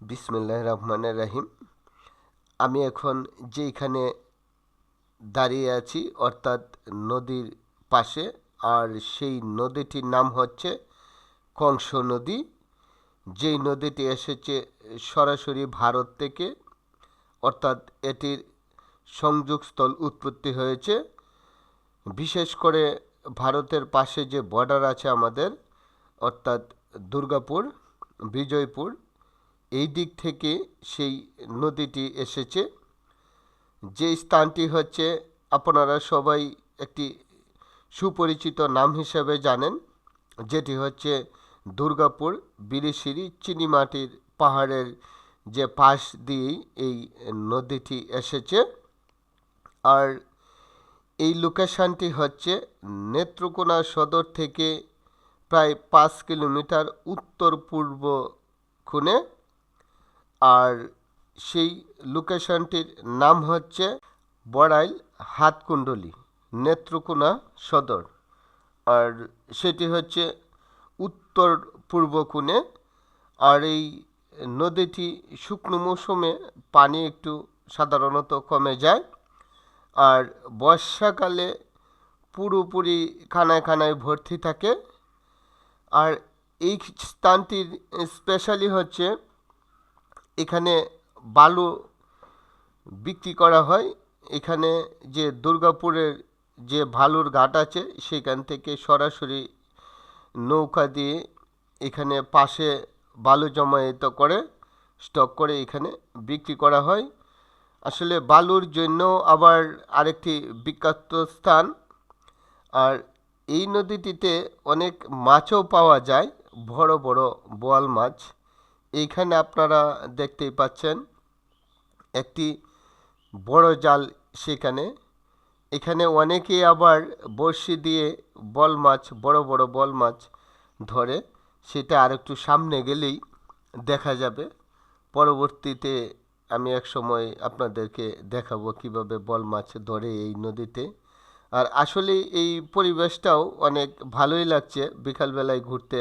বিসমিল্লাহ রহমানের রাহিম। আমি এখন যেইখানে দাঁড়িয়ে আছি, অর্থাৎ নদীর পাশে, আর সেই নদীটির নাম হচ্ছে কংস নদী। যেই নদীটি এসেছে সরাসরি ভারত থেকে, অর্থাৎ এটির সংযোগস্থল উৎপত্তি হয়েছে। বিশেষ করে ভারতের পাশে যে বর্ডার আছে আমাদের, অর্থাৎ দুর্গাপুর, বিজয়পুর এই দিক থেকে সেই নদীটি এসেছে। যে স্থানটি হচ্ছে আপনারা সবাই একটি সুপরিচিত নাম হিসেবে জানেন, যেটি হচ্ছে দুর্গাপুর বিরিশিরি চিনিমাটির পাহাড়ের যে পাশ দিয়েই এই নদীটি এসেছে। আর এই লোকেশানটি হচ্ছে নেত্রকোনা সদর থেকে প্রায় পাঁচ কিলোমিটার উত্তর পূর্ব খুনে আর সেই লোকেশনটির নাম হচ্ছে বড়াইল হাতকুণ্ডলী, নেত্রকোনা সদর। আর সেটি হচ্ছে উত্তর পূর্ব কোণে। আর এই নদীটি শুকনো মৌসুমে পানি একটু সাধারণত কমে যায়। আর বর্ষাকালে পুরোপুরি খানায় খানায় ভর্তি থাকে। আর এই স্থানটির স্পেশালি হচ্ছে এখানে বালু বিক্রি করা হয়। এখানে যে দুর্গাপুরের যে ভালুর ঘাট আছে, সেখান থেকে সরাসরি নৌকা দিয়ে এখানে পাশে বালু জমায়েত করে, স্টক করে এখানে বিক্রি করা হয়। আসলে বালুর জন্য আবার আরেকটি বিখ্যাত স্থান, আর এই নদীটিতে অনেক মাছও পাওয়া যায়, বড় বড় বোয়াল মাছ। এইখানে আপনারা দেখতেই পাচ্ছেন একটি বড় জাল সেখানে। এখানে অনেকেই আবার বড়শি দিয়ে বল মাছ, বড় বড় বল মাছ ধরে। সেটা আর একটু সামনে গেলেই দেখা যাবে। পরবর্তীতে আমি এক সময় আপনাদেরকে দেখাবো কীভাবে বল মাছ ধরে এই নদীতে। আর আসলে এই পরিবেশটাও অনেক ভালোই লাগছে। বিকালবেলায় ঘুরতে